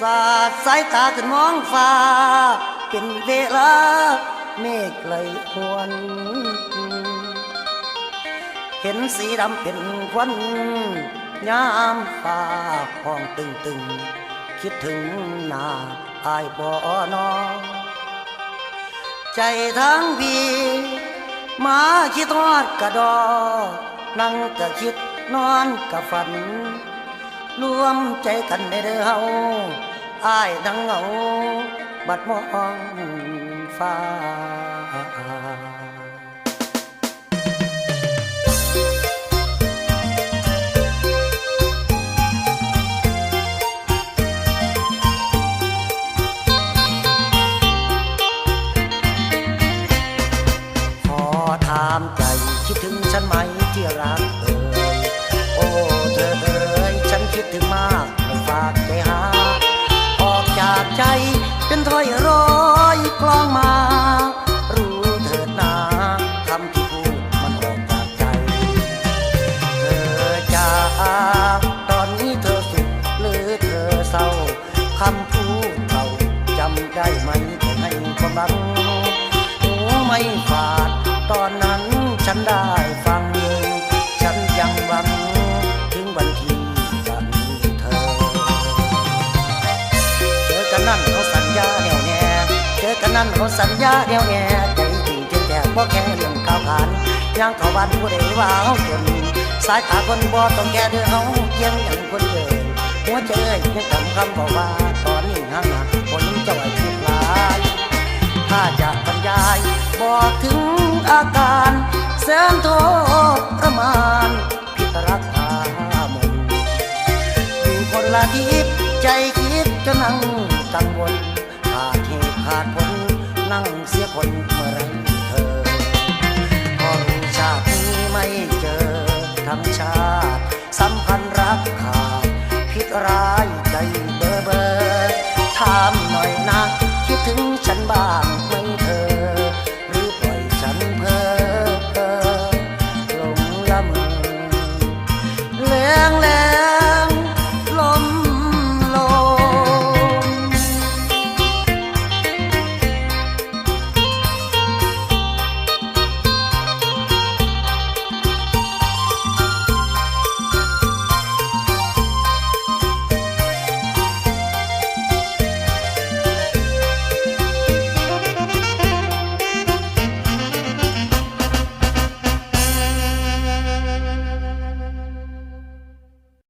สาดสายตาขึ้นมองฟ้า เป็นเวลาเมฆไหลหวนเห็นสีดำเป็นควันยามฟ้าห้องตึงตึงๆคิดถึงหน้าอายบ่อนอใจทั้งพีมาคิดทอดกระดอ นั่งก็คิดนอนก็ฝัน รวมใจกันในเดือเฮาอ้ายดังเหงาบัดมองฟ้า ถ้อยร้อยกลองมา รู้เถิดนาคำที่พูดมันออกจากใจ เธอจะตอนนี้เธอสุขหรือเธอเศร้าคำพูดเราจำได้ไหมที่ให้ความหวังหูไม่ฝาด ตอนนั้นฉันได้ฟัง ฉันยังหวัง นั่นเขาสัญญาแนวแน่ใจจริงจริงแต่บ่แค่เรื่องข่าวขานยังเขาวันผู้ใดว่าเฮาจนสายตาคนบ่ต้องแก่เด้อเฮาเพียงอย่างคนเดินหัวใจเอ้ยยังจำคำบอกว่าตอนนี้ห่างหักคนจ้าไอ้คิดลายถ้าจะบรรยายบอกถึงอาการแสนโทษประมาณพิตรักพามนอยู่คนละทิศใจคิดจะนั่งกังวลขาดเหตุขาดผล นั่งเสียคนเมื่อไรเธอพอรู้ชาตินี้ไม่เจอทั้งชาติ สัมพันธ์รักขาดพิษร้ายใจเบอร์เบอร์ถามหน่อยนะคิดถึงฉันบ้าง